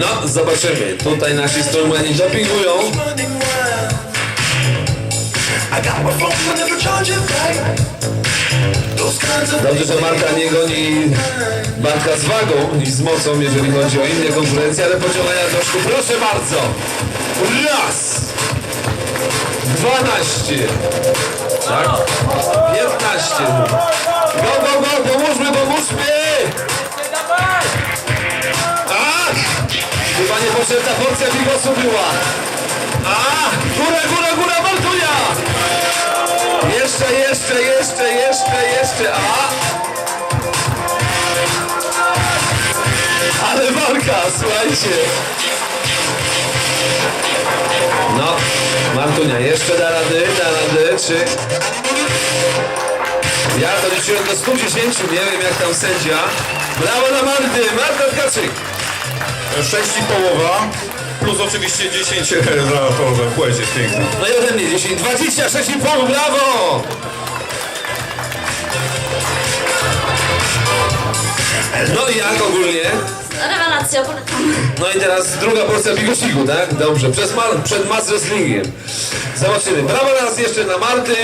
No, zobaczymy. Tutaj nasi strongmeni dopingują. Dobrze, że Marka nie goni Bartka z wagą i z mocą, jeżeli chodzi o inne konkurencje, ale pociągania troszkę. Proszę bardzo. Raz. Dwanaście. Chyba niepotrzebna porcja bigosu była. A! Góra, góra, góra, Martunia! Jeszcze, jeszcze, jeszcze, jeszcze, jeszcze, a! Ale walka, słuchajcie. No, Martunia jeszcze da rady, da rady, czy... Ja to liczyłem do 110, nie wiem jak tam sędzia. Brawo na Marty, Marta Tkaczyk. 6 i połowa, plus oczywiście 10 za to, że płeć jest piękna. No i ode mnie 10, 26,5, brawo! No i jak ogólnie? Rewelacja, polecam. No i teraz druga porcja bigosiku, tak? Dobrze, przed, ma- przed mass wrestlingiem. Zobaczymy. Brawo raz jeszcze na Marty.